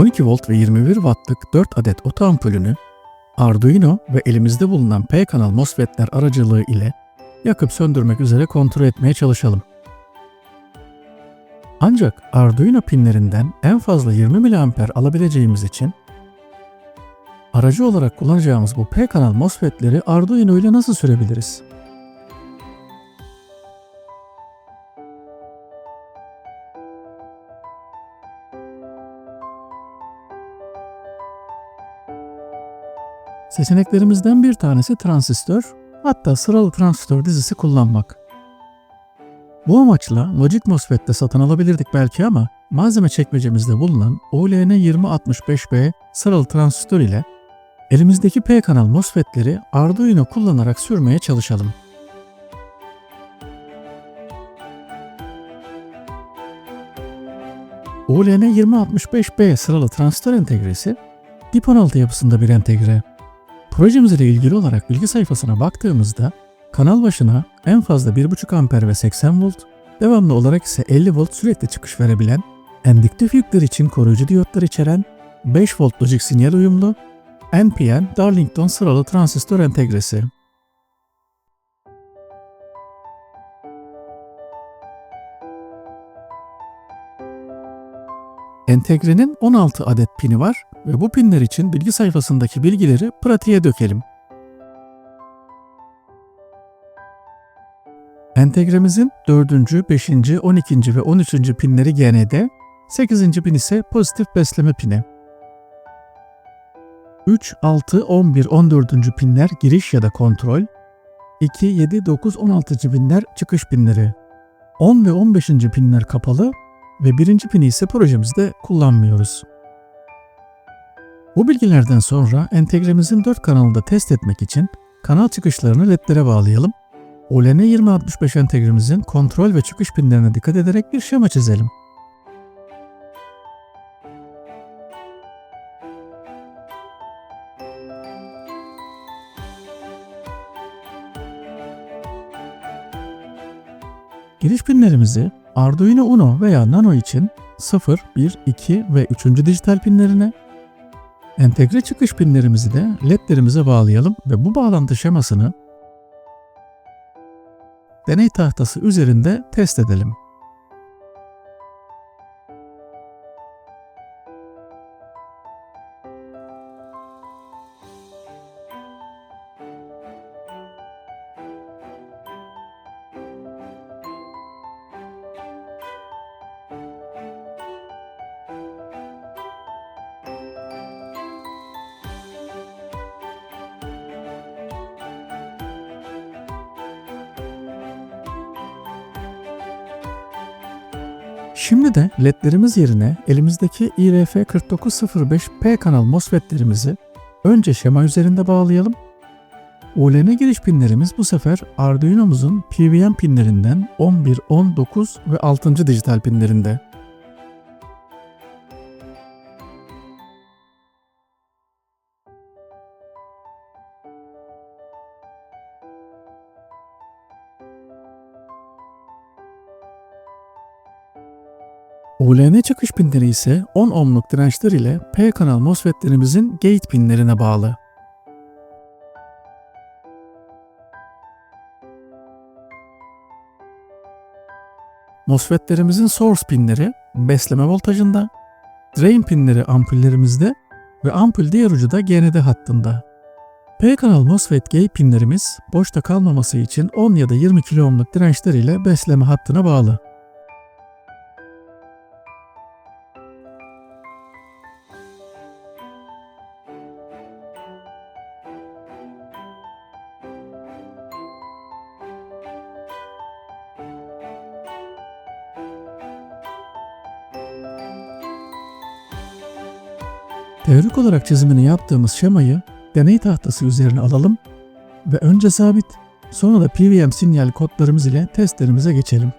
12 volt ve 21 wattlık 4 adet oto ampulünü Arduino ve elimizde bulunan P kanal MOSFET'ler aracılığı ile yakıp söndürmek üzere kontrol etmeye çalışalım. Ancak Arduino pinlerinden en fazla 20 mA alabileceğimiz için aracı olarak kullanacağımız bu P kanal MOSFET'leri Arduino ile nasıl sürebiliriz? Seçeneklerimizden bir tanesi transistör, hatta sıralı transistör dizisi kullanmak. Bu amaçla Logic MOSFET'te satın alabilirdik belki ama malzeme çekmecemizde bulunan OLN2065B sıralı transistör ile elimizdeki P kanal MOSFET'leri Arduino kullanarak sürmeye çalışalım. OLN2065B sıralı transistör entegresi dip 16 yapısında bir entegre. Projemiz ile ilgili olarak bilgi sayfasına baktığımızda kanal başına en fazla 1.5 amper ve 80 volt, devamlı olarak ise 50 volt sürekli çıkış verebilen, endüktif yükler için koruyucu diyotlar içeren 5 volt lojik sinyal uyumlu NPN Darlington sıralı transistör entegresi. Entegrenin 16 adet pini var ve bu pinler için bilgi sayfasındaki bilgileri pratiğe dökelim. Entegremizin 4., 5., 12. ve 13. pinleri GND, 8. pin ise pozitif besleme pini. 3, 6, 11, 14. pinler giriş ya da kontrol, 2, 7, 9, 16. pinler çıkış pinleri. 10 ve 15. pinler kapalı ve birinci pini ise projemizde kullanmıyoruz. Bu bilgilerden sonra entegremizin 4 kanalını da test etmek için kanal çıkışlarını ledlere bağlayalım. OLN 2065 entegremizin kontrol ve çıkış pinlerine dikkat ederek bir şema çizelim. Giriş pinlerimizi Arduino Uno veya Nano için 0, 1, 2 ve 3. dijital pinlerine, entegre çıkış pinlerimizi de ledlerimize bağlayalım ve bu bağlantı şemasını deney tahtası üzerinde test edelim. Şimdi de ledlerimiz yerine elimizdeki IRF4905P kanal MOSFET'lerimizi önce şema üzerinde bağlayalım. ULN giriş pinlerimiz bu sefer Arduino'muzun PWM pinlerinden 11, 19 ve 6. dijital pinlerinde. ULN çıkış pinleri ise 10 ohmluk dirençler ile P kanal MOSFET'lerimizin gate pinlerine bağlı. MOSFET'lerimizin source pinleri besleme voltajında, drain pinleri ampullerimizde ve ampul diğer ucu da GND hattında. P kanal MOSFET gate pinlerimiz boşta kalmaması için 10 ya da 20 kilo ohmluk dirençler ile besleme hattına bağlı. Teorik olarak çizimini yaptığımız şemayı deney tahtası üzerine alalım ve önce sabit sonra da PWM sinyal kodlarımız ile testlerimize geçelim.